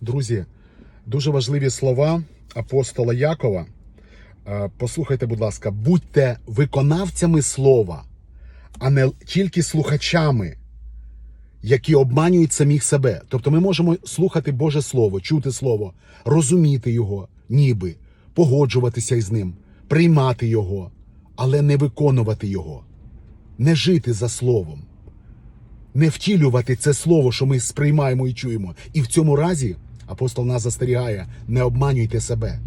Друзі, дуже важливі слова апостола Якова. Е, Послухайте, будь ласка, будьте виконавцями слова, а не тільки слухачами, які обманюють самих себе. Тобто ми можемо слухати Боже Слово, чути Слово, розуміти його, ніби, погоджуватися із ним, приймати його, але не виконувати його, не жити за словом не втілювати це слово, що ми сприймаємо і чуємо. І в цьому разі апостол нас застерігає: не обманюйте себе.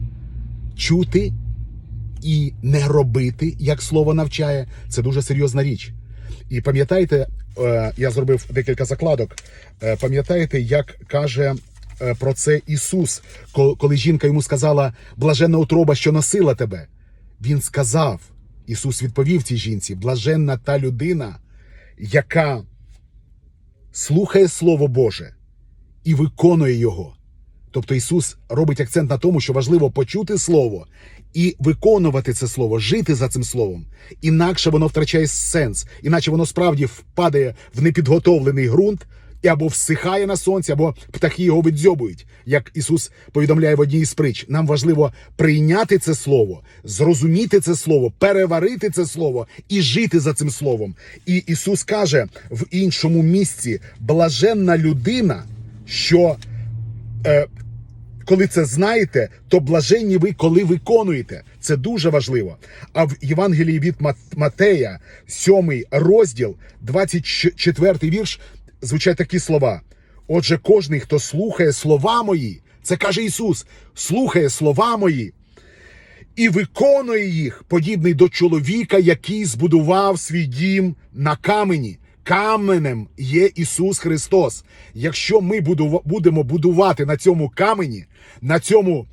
Чути і не робити, як слово навчає, це дуже серйозна річ. І пам'ятаєте, е, я зробив декілька закладок. Е, Пам'ятаєте, як каже е, про це Ісус, коли жінка йому сказала блаженна утроба, що носила тебе. Він сказав, Ісус відповів цій жінці: блаженна та людина, яка слухає Слово Боже і виконує його. Тобто Ісус робить акцент на тому, що важливо почути Слово і виконувати це Слово, жити за цим Словом. Інакше воно втрачає сенс, іначе воно справді впадає в непідготовлений ґрунт і або всихає на сонці, або птахи його віддзьобують. Як Ісус повідомляє в одній із притч, нам важливо прийняти це слово, зрозуміти це слово, переварити це слово і жити за цим словом. І Ісус каже в іншому місці: блаженна людина, що е, коли це знаєте, то блаженні ви, коли виконуєте. Це дуже важливо. А в Євангелії від Мат- Матея, 7 розділ, 24 вірш, звучать такі слова. Отже, кожний, хто слухає слова мої, це каже Ісус, слухає слова мої і виконує їх, подібний до чоловіка, який збудував свій дім на камені. Каменем є Ісус Христос. Якщо ми будемо будувати на цьому камені, на цьому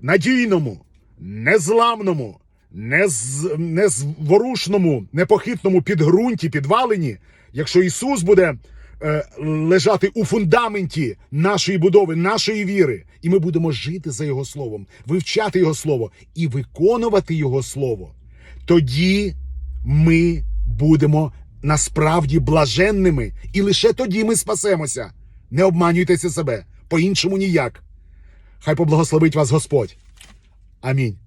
надійному, незламному, нез, незворушному, непохитному підґрунті, підвалині, якщо Ісус буде е, лежати у фундаменті нашої будови, нашої віри, і ми будемо жити за Його Словом, вивчати Його Слово і виконувати Його Слово, тоді ми будемо насправді блаженними, і лише тоді ми спасемося. Не обманюйтеся себе, по-іншому ніяк. Хай поблагословить вас Господь. Амінь.